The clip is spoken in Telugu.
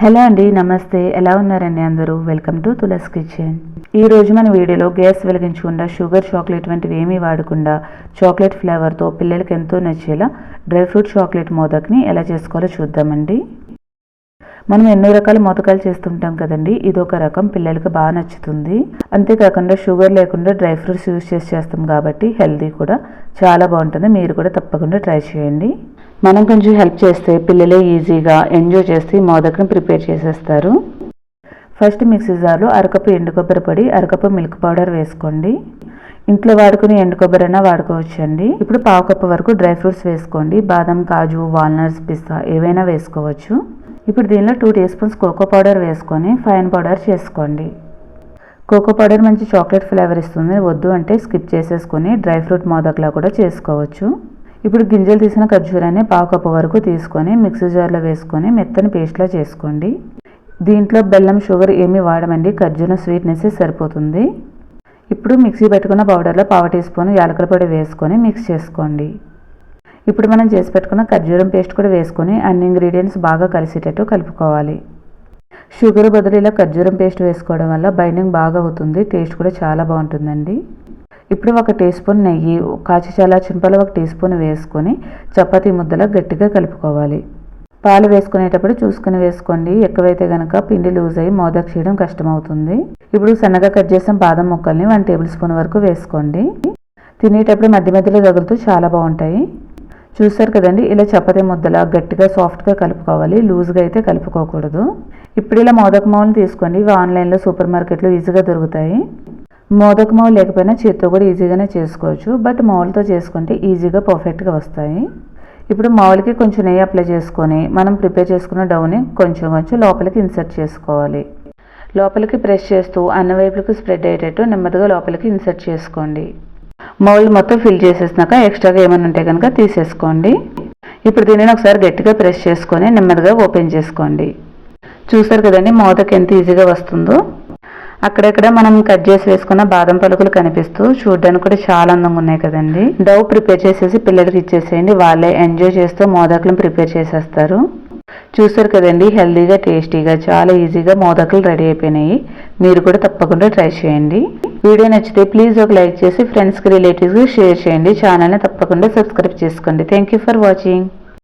హలో అండి నమస్తే. ఎలా ఉన్నారండి అందరూ? వెల్కమ్ టు తులస్ కిచెన్ ఈ రోజు మన వీడియోలో గ్యాస్ వెలిగించకుండా షుగర్ చాక్లెట్ వంటివి ఏమీ వాడకుండా చాక్లెట్ ఫ్లేవర్తో పిల్లలకి ఎంతో నచ్చేలా డ్రై ఫ్రూట్ చాక్లెట్ మోదక్ని ఎలా చేసుకోవాలో చూద్దామండి. మనం ఎన్నో రకాల మోదకాలు చేస్తుంటాం కదండి. ఇది ఒక రకం పిల్లలకి బాగా నచ్చుతుంది. అంతేకాకుండా షుగర్ లేకుండా డ్రై ఫ్రూట్స్ యూజ్ చేసి చేస్తాం కాబట్టి హెల్దీ కూడా. చాలా బాగుంటుంది. మీరు కూడా తప్పకుండా ట్రై చేయండి. మనం కొంచెం హెల్ప్ చేస్తే పిల్లలే ఈజీగా ఎంజాయ్ చేసి మోదక్ని ప్రిపేర్ చేసేస్తారు. ఫస్ట్ మిక్సీ జార్లో అరకప్పు ఎండు కొబ్బరి పొడి అరకప్పు మిల్క్ పౌడర్ వేసుకోండి. ఇంట్లో వాడుకుని ఎండు కొబ్బరి అయినా వాడుకోవచ్చండి. ఇప్పుడు పావు కప్పు వరకు డ్రై ఫ్రూట్స్ వేసుకోండి. బాదం కాజు వాల్నట్స్ పిస్తా ఏవైనా వేసుకోవచ్చు. ఇప్పుడు దీనిలో two tea spoons cocoa powder వేసుకొని ఫైన్ పౌడర్ చేసుకోండి. కోకో పౌడర్ మంచి చాక్లెట్ ఫ్లేవర్ ఇస్తుంది. వద్దు అంటే స్కిప్ చేసేసుకొని డ్రై ఫ్రూట్ మోదక్లా కూడా చేసుకోవచ్చు. ఇప్పుడు గింజలు తీసిన ఖర్జూరాన్ని పావు కప్పు వరకు తీసుకొని మిక్సీ జార్లో వేసుకొని మెత్తని పేస్ట్లా చేసుకోండి. దీంట్లో బెల్లం షుగర్ ఏమీ వాడమండి. ఖర్జూరం స్వీట్నెస్ సరిపోతుంది. ఇప్పుడు మిక్సీ పెట్టుకున్న పౌడర్లో పావు టీ స్పూన్ యాలకుల పొడి వేసుకొని మిక్స్ చేసుకోండి. ఇప్పుడు మనం చేసి పెట్టుకున్న ఖర్జూరం పేస్ట్ కూడా వేసుకొని అన్ని ఇంగ్రీడియంట్స్ బాగా కలిసేటట్టు కలుపుకోవాలి. షుగర్ బదులు ఇలా ఖర్జూరం పేస్ట్ వేసుకోవడం వల్ల బైండింగ్ బాగా అవుతుంది. టేస్ట్ కూడా చాలా బాగుంటుందండి. ఇప్పుడు ఒక టీ స్పూన్ నెయ్యి కాచి చల్లార్చిన పాలు ఒక టీ స్పూన్ వేసుకొని చపాతీ ముద్దలా గట్టిగా కలుపుకోవాలి. పాలు వేసుకునేటప్పుడు చూసుకుని వేసుకోండి. ఎక్కువైతే కనుక పిండి లూజ్ అయ్యి మోదక్ చేయడం కష్టమవుతుంది. ఇప్పుడు సన్నగా కట్ చేసిన బాదం ముక్కల్ని వన్ టేబుల్ స్పూన్ వరకు వేసుకోండి. తినేటప్పుడు మధ్య మధ్యలో తగులుతూ చాలా బాగుంటాయి. చూస్తారు కదండి ఇలా చపాతీ ముద్దలా గట్టిగా సాఫ్ట్గా కలుపుకోవాలి. లూజ్గా అయితే కలుపుకోకూడదు. ఇప్పుడు ఇలా మోదక మావులు తీసుకోండి. ఇవి ఆన్లైన్లో సూపర్ మార్కెట్లో ఈజీగా దొరుకుతాయి. మోదక మావు లేకపోయినా చేత్తో కూడా ఈజీగానే చేసుకోవచ్చు. బట్ మావులతో చేసుకుంటే ఈజీగా పర్ఫెక్ట్గా వస్తాయి. ఇప్పుడు మావులకి కొంచెం నెయ్యి అప్లై చేసుకొని మనం ప్రిపేర్ చేసుకున్న డౌని కొంచెం కొంచెం లోపలికి ఇన్సర్ట్ చేసుకోవాలి. లోపలికి ప్రెస్ చేస్తూ అన్న వైపులకు స్ప్రెడ్ అయ్యేటట్టు నెమ్మదిగా లోపలికి ఇన్సర్ట్ చేసుకోండి. మౌల్డ్ మొత్తం ఫిల్ చేసేసినాక ఎక్స్ట్రాగా ఏమైనా ఉంటే కనుక తీసేసుకోండి. ఇప్పుడు దీనిని ఒకసారి గట్టిగా ప్రెస్ చేసుకొని నెమ్మదిగా ఓపెన్ చేసుకోండి. చూసారు కదండి మోదకి ఎంత ఈజీగా వస్తుందో? అక్కడక్కడ మనం కట్ చేసి వేసుకున్న బాదం పలుకులు కనిపిస్తూ చూడడానికి కూడా చాలా అందంగా ఉన్నాయి కదండి. డవ్ ప్రిపేర్ చేసేసి పిల్లలకి ఇచ్చేసేయండి. వాళ్ళే ఎంజాయ్ చేస్తూ మోదకులను ప్రిపేర్ చేసేస్తారు. చూసారు కదండి హెల్తీగా టేస్టీగా చాలా ఈజీగా మోదకులు రెడీ అయిపోయినాయి. మీరు కూడా తప్పకుండా ట్రై చేయండి. వీడియో నచ్చితే ప్లీజ్ ఒక లైక్ చేసి ఫ్రెండ్స్కి రిలేటివ్స్కి షేర్ చేయండి. ఛానల్ని తప్పకుండా సబ్స్క్రైబ్ చేసుకోండి. Thank you for watching